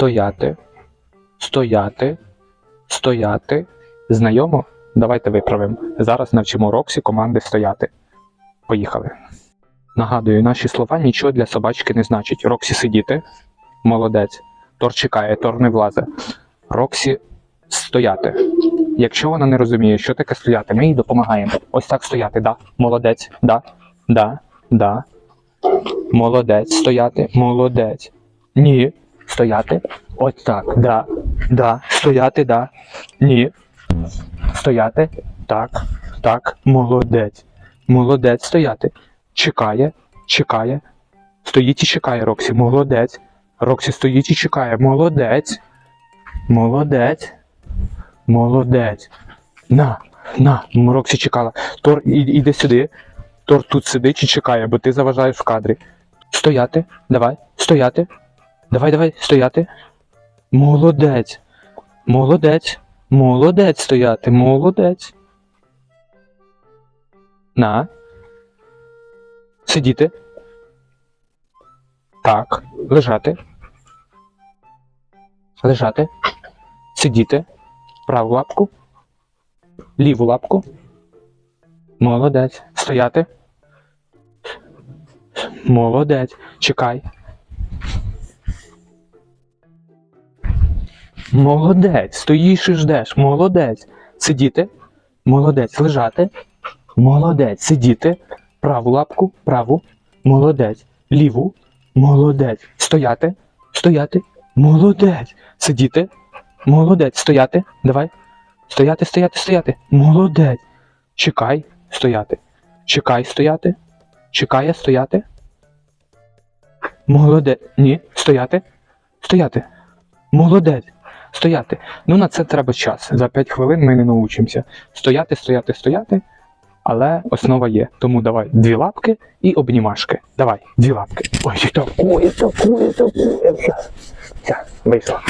стояти, стояти, стояти. Знайомо? Давайте виправимо. Зараз навчимо Роксі команди стояти. Поїхали. Нагадую, наші слова нічого для собачки не значать. Роксі сидіти. Молодець. Тор чекає, Тор не влазе. Роксі стояти. Якщо вона не розуміє, що таке стояти, ми їй допомагаємо. Ось так стояти, да. Молодець, да, да, да. Молодець, стояти, молодець. Ні. Стояти. Ось так, да, да. Стояти, да. Ні. Стояти. Так, так, молодець. Молодець стояти. Чекає, чекає. Стоїть і чекає Роксі. Молодець. Роксі стоїть і чекає. Молодець. Молодець. Молодець. На, на, Роксі чекала. Тор, і- іди сюди. Тор тут сидить і чекає, бо ти заважаєш в кадрі. Стояти. Давай, стояти. Давай, давай, стояти. Молодець. Молодець. Молодець стояти. Молодець. На. Сидіти. Так. Лежати. Лежати. Сидіти. Праву лапку. Ліву лапку. Молодець. Стояти. Молодець. Чекай. Молодець. Стоїш і ждеш. Молодець. Сидіти. Молодець. Лежати. Молодець. Сидіти. Праву лапку. Праву. Молодець. Ліву. Молодець. Стояти. Стояти. Молодець. Сидіти. Молодець. Стояти. Давай. Стояти, стояти, стояти. Молодець. Чекай. Стояти. Чекай стояти. Чекає стояти. Молодець. Ні. Стояти. Стояти. Молодець. Стояти. Ну на це треба час. За 5 хвилин ми не научимося. Стояти, стояти, стояти. Але основа є. Тому давай дві лапки і обнімашки. Давай, дві лапки. Ой, такое, такое, такое. Все, вийшло.